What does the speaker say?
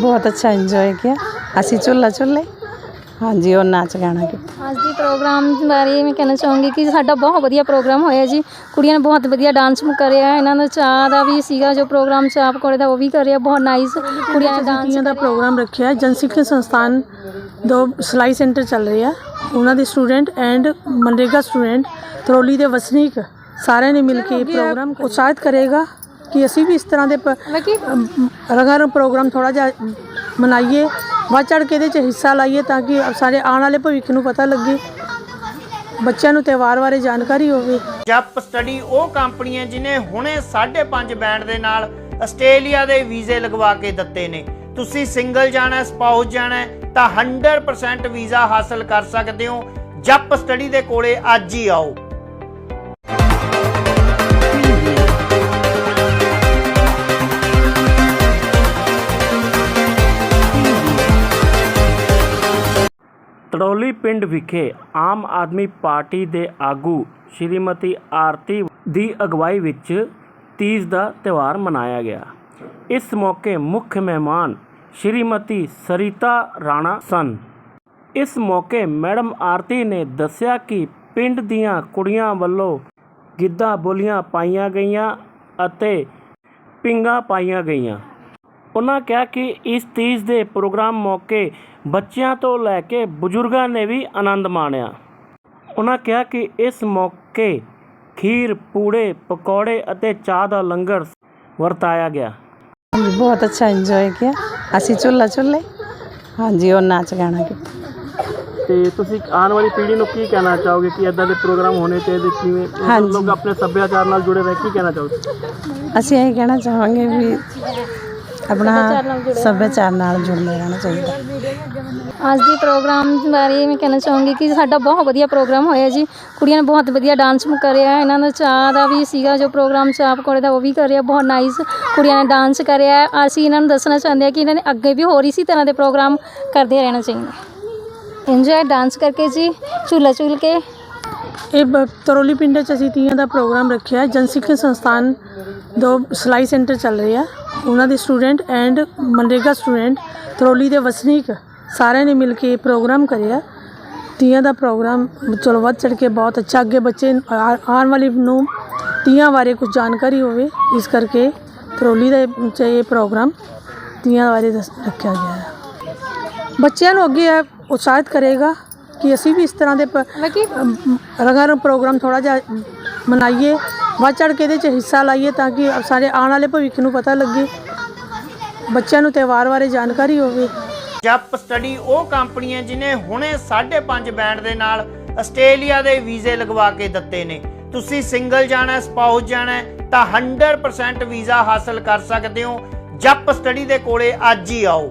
ਬਹੁਤ ਅੱਛਾ ਇੰਜੋਏ ਕੀਤਾ ਅਸੀਂ ਝੁੱਲਾ ਝੁੱਲੇ ਹਾਂਜੀ ਉਹ ਨਾਚ ਗਾਣਾ ਕੀਤਾ ਅੱਜ ਦੀ ਪ੍ਰੋਗਰਾਮ ਬਾਰੇ ਮੈਂ ਕਹਿਣਾ ਚਾਹੂੰਗੀ ਕਿ ਸਾਡਾ ਬਹੁਤ ਵਧੀਆ ਪ੍ਰੋਗਰਾਮ ਹੋਇਆ ਜੀ ਕੁੜੀਆਂ ਨੇ ਬਹੁਤ ਵਧੀਆ ਡਾਂਸ ਕਰਿਆ ਇਹਨਾਂ ਦਾ ਚਾਹ ਦਾ ਵੀ ਸੀਗਾ ਜੋ ਪ੍ਰੋਗਰਾਮ ਚਾਹ ਪਕੌੜੇ ਦਾ ਉਹ ਵੀ ਕਰਿਆ ਬਹੁਤ ਨਾਈਸ ਕੁੜੀਆਂ ਨੇ ਡਾਂਸ ਤੀਆਂ ਦਾ ਪ੍ਰੋਗਰਾਮ ਰੱਖਿਆ ਹੈ। ਜਨ ਸਿੱਖਿਆ ਸੰਸਥਾਨ ਦੋ ਸਿਲਾਈ ਸੈਂਟਰ ਚੱਲ ਰਹੇ ਆ ਉਹਨਾਂ ਦੇ student and MNREGA student Taroli ਦੇ ਵਸਨੀਕ ਸਾਰਿਆਂ ਨੇ ਮਿਲ ਕੇ ਇਹ ਪ੍ਰੋਗਰਾਮ ਉਤਸ਼ਾਹਿਤ ਕਰੇਗਾ ਕਿ ਅਸੀਂ ਵੀ ਇਸ ਤਰ੍ਹਾਂ ਦੇ ਰੰਗਾਰੰਗ ਪ੍ਰੋਗਰਾਮ ਥੋੜਾ ਜਿਹਾ ਮਨਾਈਏ। ਵੱਧ ਚੜ ਕੇ ਇਹਦੇ 'ਚ ਹਿੱਸਾ ਲਾਈਏ ਤਾਂ ਕਿ ਸਾਰੇ ਆਉਣ ਵਾਲੇ ਭਵਿੱਖ ਨੂੰ ਪਤਾ ਲੱਗੇ। ਬੱਚਿਆਂ ਨੂੰ ਤਿਉਹਾਰ ਬਾਰੇ ਜਾਣਕਾਰੀ ਹੋਵੇ। ਜਪ ਸਟੱਡੀ ਉਹ ਕੰਪਨੀ ਹੈ ਜਿਨੇ ਹੁਣੇ 5.5 ਬੈਂਡ ਦੇ ਨਾਲ ਆਸਟ੍ਰੇਲੀਆ ਦੇ ਵੀਜ਼ੇ ਲਗਵਾ ਕੇ ਦਿੱਤੇ ਨੇ। ਤੁਸੀਂ ਸਿੰਗਲ ਜਾਣਾ ਹੈ, ਸਪਾਊਸ ਜਾਣਾ ਤਾਂ 100% ਵੀਜ਼ਾ ਹਾਸਲ ਕਰ ਸਕਦੇ ਹੋ। ਜਪ ਸਟੱਡੀ ਦੇ ਕੋਲੇ ਅੱਜ ਹੀ ਆਓ। ਤੜੌਲੀ ਪਿੰਡ ਵਿਖੇ ਆਮ ਆਦਮੀ ਪਾਰਟੀ ਦੇ ਆਗੂ ਸ਼੍ਰੀਮਤੀ ਆਰਤੀ ਦੀ ਅਗਵਾਈ ਵਿੱਚ ਤੀਜ ਦਾ ਤਿਉਹਾਰ ਮਨਾਇਆ ਗਿਆ। ਇਸ ਮੌਕੇ ਮੁੱਖ ਮਹਿਮਾਨ ਸ਼੍ਰੀਮਤੀ ਸਰਿਤਾ ਰਾਣਾ ਸਨ। ਇਸ ਮੌਕੇ ਮੈਡਮ ਆਰਤੀ ਨੇ ਦੱਸਿਆ ਕਿ ਪਿੰਡ ਦੀਆਂ ਕੁੜੀਆਂ ਵੱਲੋਂ ਗਿੱਧਾ ਬੋਲੀਆਂ ਪਾਈਆਂ ਗਈਆਂ ਅਤੇ ਪਿੰਗਾ ਪਾਈਆਂ ਗਈਆਂ। ਉਹਨਾਂ ਕਿਹਾ ਕਿ ਇਸ ਤੀਜ ਦੇ ਪ੍ਰੋਗਰਾਮ ਮੌਕੇ ਬੱਚਿਆਂ ਤੋਂ ਲੈ ਕੇ ਬਜ਼ੁਰਗਾਂ ਨੇ ਵੀ ਆਨੰਦ ਮਾਣਿਆ। ਉਹਨਾਂ ਕਿਹਾ ਕਿ ਇਸ ਮੌਕੇ ਖੀਰ ਪੂੜੇ ਪਕੌੜੇ ਅਤੇ ਚਾਹ ਦਾ ਲੰਗਰ ਵਰਤਾਇਆ ਗਿਆ। ਹਾਂਜੀ ਬਹੁਤ ਅੱਛਾ ਇੰਜੋਏ ਕੀਤਾ। ਅਸੀਂ ਝੁੱਲਾ ਝੁੱਲੇ ਹਾਂਜੀ ਉਹ ਨਾਚ ਗਾਣਾ ਕੀਤਾ। ਤੇ ਤੁਸੀਂ ਆਉਣ ਵਾਲੀ ਪੀੜ੍ਹੀ ਨੂੰ ਕੀ ਕਹਿਣਾ ਚਾਹੋਗੇ ਕਿ ਇਦਾਂ ਦੇ ਪ੍ਰੋਗਰਾਮ ਹੋਣੇ ਚਾਹੀਦੇ? ਕਿਵੇਂ ਹਾਂਜੀ। ਲੋਕ ਆਪਣੇ ਸੱਭਿਆਚਾਰ ਨਾਲ ਜੁੜੇ ਰਹੇ ਕੀ ਕਹਿਣਾ ਚਾਹੋਗੇ? ਅਸੀਂ ਇਹ ਕਹਿਣਾ ਚਾਹਾਂਗੇ ਵੀ ਆਪਣਾ ਸੱਭਿਆਚਾਰ ਨਾਲ ਜੁੜਦੇ ਰਹਿਣਾ। ਚਾਹੀਦਾ। ਅੱਜ ਦੀ ਪ੍ਰੋਗਰਾਮ ਬਾਰੇ ਮੈਂ ਕਹਿਣਾ ਚਾਹੂੰਗੀ ਕਿ ਸਾਡਾ ਬਹੁਤ ਵਧੀਆ ਪ੍ਰੋਗਰਾਮ ਹੋਇਆ ਜੀ। ਕੁੜੀਆਂ ਨੇ ਬਹੁਤ ਵਧੀਆ ਡਾਂਸ ਕਰਿਆ। ਇਹਨਾਂ ਦਾ ਚਾਹ ਦਾ ਵੀ ਸੀਗਾ ਜੋ ਪ੍ਰੋਗਰਾਮ ਚਾਹ ਪਕੌੜੇ ਦਾ ਉਹ ਵੀ ਕਰਿਆ। ਬਹੁਤ ਨਾਈਸ ਕੁੜੀਆਂ ਨੇ ਡਾਂਸ ਕਰਿਆ। ਅਸੀਂ ਇਹਨਾਂ ਨੂੰ ਦੱਸਣਾ ਚਾਹੁੰਦੇ ਹਾਂ ਕਿ ਇਹਨਾਂ ਨੇ ਅੱਗੇ ਵੀ ਹੋਰ ਇਸੇ ਤਰ੍ਹਾਂ ਦੇ ਪ੍ਰੋਗਰਾਮ ਕਰਦੇ ਰਹਿਣਾ ਚਾਹੀਦਾ। ਇੰਜੋਏ ਡਾਂਸ ਕਰਕੇ ਜੀ ਝੂਲਾ ਝੂਲ ਕੇ। ਇਹ ਤਰੋਲੀ ਪਿੰਡ 'ਚ ਅਸੀਂ ਤੀਆਂ ਦਾ ਪ੍ਰੋਗਰਾਮ ਰੱਖਿਆ। ਜਨ ਸਿੱਖਿਆ ਸੰਸਥਾਨ ਦੋ ਸਿਲਾਈ ਸੈਂਟਰ ਚੱਲ ਰਹੇ ਆ। ਉਹਨਾਂ ਦੇ student and MNREGA student Taroli ਦੇ ਵਸਨੀਕ ਸਾਰਿਆਂ ਨੇ ਮਿਲ ਕੇ ਪ੍ਰੋਗਰਾਮ ਕਰਿਆ। ਤੀਆਂ ਦਾ ਪ੍ਰੋਗਰਾਮ ਚਲੋ ਵੱਧ ਚੜ ਕੇ ਬਹੁਤ ਅੱਛਾ। ਅੱਗੇ ਬੱਚੇ ਆਉਣ ਵਾਲੀ ਨੂੰ ਤੀਆਂ ਬਾਰੇ ਕੁਝ ਜਾਣਕਾਰੀ ਹੋਵੇ ਇਸ ਕਰਕੇ ਤਰੋਲੀ ਦਾ ਇਹ- ਪ੍ਰੋਗਰਾਮ ਤੀਆਂ ਬਾਰੇ ਦੱਸ ਰੱਖਿਆ ਗਿਆ ਹੈ। ਬੱਚਿਆਂ ਨੂੰ ਅੱਗੇ ਉਤਸ਼ਾਹਿਤ ਕਰੇਗਾ ਕਿ ਅਸੀਂ ਵੀ ਇਸ ਤਰ੍ਹਾਂ ਦੇ ਰੰਗਾਰੰਗ ਪ੍ਰੋਗਰਾਮ ਥੋੜਾ ਜਿਹਾ ਮਨਾਈਏ। ਵੱਧ ਚੜ ਕੇ ਇਹਦੇ 'ਚ ਹਿੱਸਾ ਲਾਈਏ ਤਾਂ ਕਿ ਸਾਰੇ ਆਉਣ ਵਾਲੇ ਭਵਿੱਖ ਨੂੰ ਪਤਾ ਲੱਗੇ। ਬੱਚਿਆਂ ਨੂੰ ਤਿਉਹਾਰ ਬਾਰੇ ਜਾਣਕਾਰੀ ਹੋਵੇ। ਜਪ ਸਟੱਡੀ ਉਹ ਕੰਪਨੀ ਹੈ ਜਿਨੇ ਹੁਣੇ 5.5 ਬੈਂਡ ਦੇ ਨਾਲ ਆਸਟ੍ਰੇਲੀਆ ਦੇ ਵੀਜ਼ੇ ਲਗਵਾ ਕੇ ਦਿੱਤੇ ਨੇ। ਤੁਸੀਂ ਸਿੰਗਲ ਜਾਣਾ ਹੈ, ਸਪਾਊਸ ਜਾਣਾ ਹੈ ਤਾਂ 100% ਵੀਜ਼ਾ ਹਾਸਲ ਕਰ ਸਕਦੇ ਹੋ। ਜਪ ਸਟੱਡੀ ਦੇ ਕੋਲੇ ਅੱਜ ਹੀ ਆਓ।